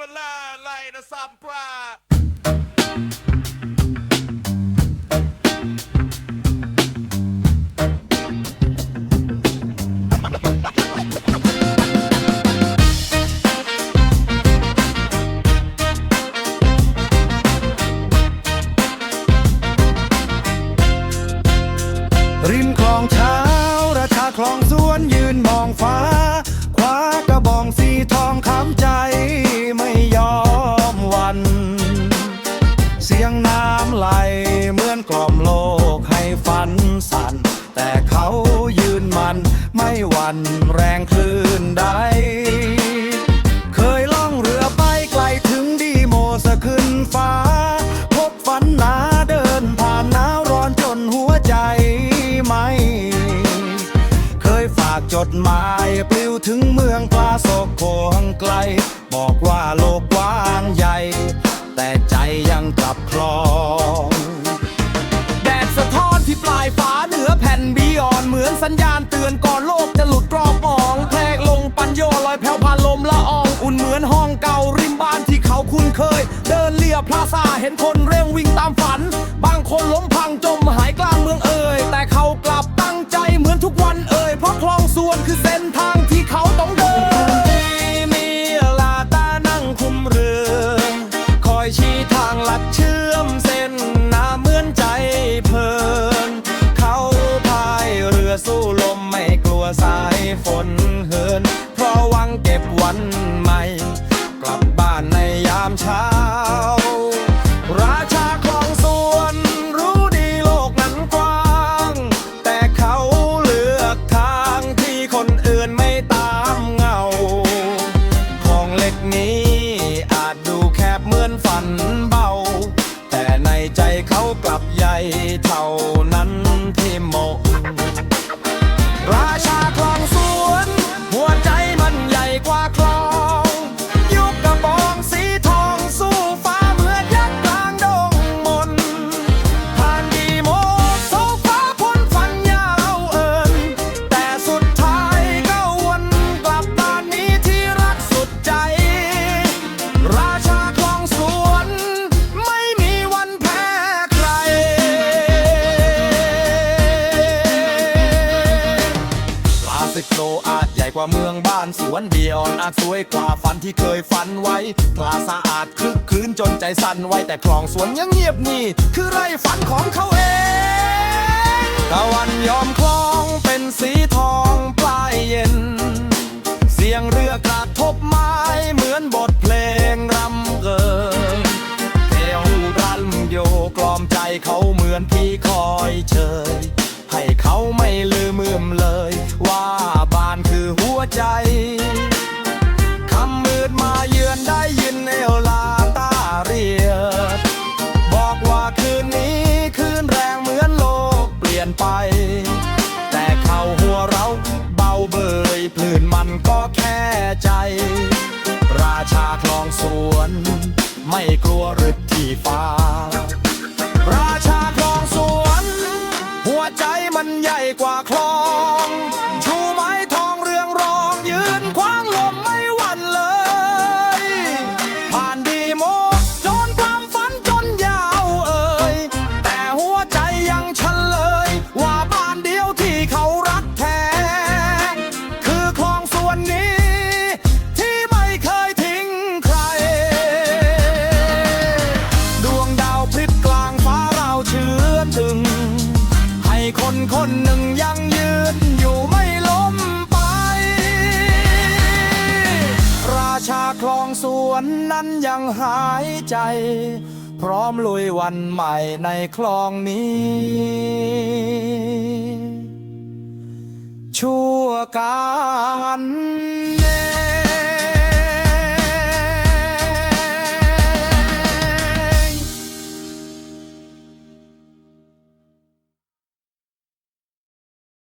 เวลาไล่นะสัมภาริมคลองเช้าราชาคลองสวนยื ยงน้ำไหลเหมือนกล่อมโลกให้ฝันสั่น แต่เขายืนมันไม่หวั่นแรงคลื่นใด เคยล่องเรือไปไกลถึงดีโมสะขึ้นฟ้า พบฝันหนาเดินผ่านหนาวร้อนจนหัวใจไหม เคยฝากจดหมายปลิวถึงเมืองปลาโศกโคงไกล บอกว่าโลกกว้างใหญ่ แต่ สัญญาณเตือนก่อนโลกจะหลุดกรอบมองแพลกลงปัญโยลอยแผ่วผ่านลมละออง อุ่นเหมือนห้องเก่าริมบ้านที่เขาคุ้นเคย เดินเลียบพลาซาเห็นคนเร่งวิ่งตามฝัน บางคนล้มพังจมหายกลางเมืองเอ่ยแต่เขากลับตั้งใจเหมือนทุกวันเอ่ยเพราะคลองส่วนคือเส้นทาง สู้ลมไม่กลัวสายฝนเหิน เพราะหวังเก็บวันใหม่ กลับบ้านในยามเช้า ราชาคลองสวนรู้ดีโลกนั้นกว้าง แต่เขาเลือกทางที่คนอื่นไม่ตามเงา ของเล็กนี้อาจดูแคบเหมือนฝัน ว่าเมืองบ้านสวนเดียวอาจสวยกว่าฝันที่เคยฝันไว้ปลาสะอาดคลึกคลื้นจนใจสั่นไว้แต่คลองสวนยังเงียบนี่ คือไรฝันของเขาเองตะวันยอมคลองเป็นสีทองปลายเย็น เสียงเรือกระทบไม้เหมือนบทเพลงรำเกินเอวรันโยกลอมใจเขา ใจคำมืดมาเยือนได้ยินเอวลาตาเรียดบอกว่าคืนนี้คืนแรงเหมือนโลกเปลี่ยนไป แต่เขาหัวเราเบาเบยพลื่นมันก็แค่ใจ ราชาคลองสวน ไม่กลัวหรือที่ฟ้า ราชาคลองสวน หัวใจมันใหญ่กว่าคลอง คลองสวนนั้นยังหายใจ พร้อมลุยวันใหม่ในคลองนี้ ชั่วการ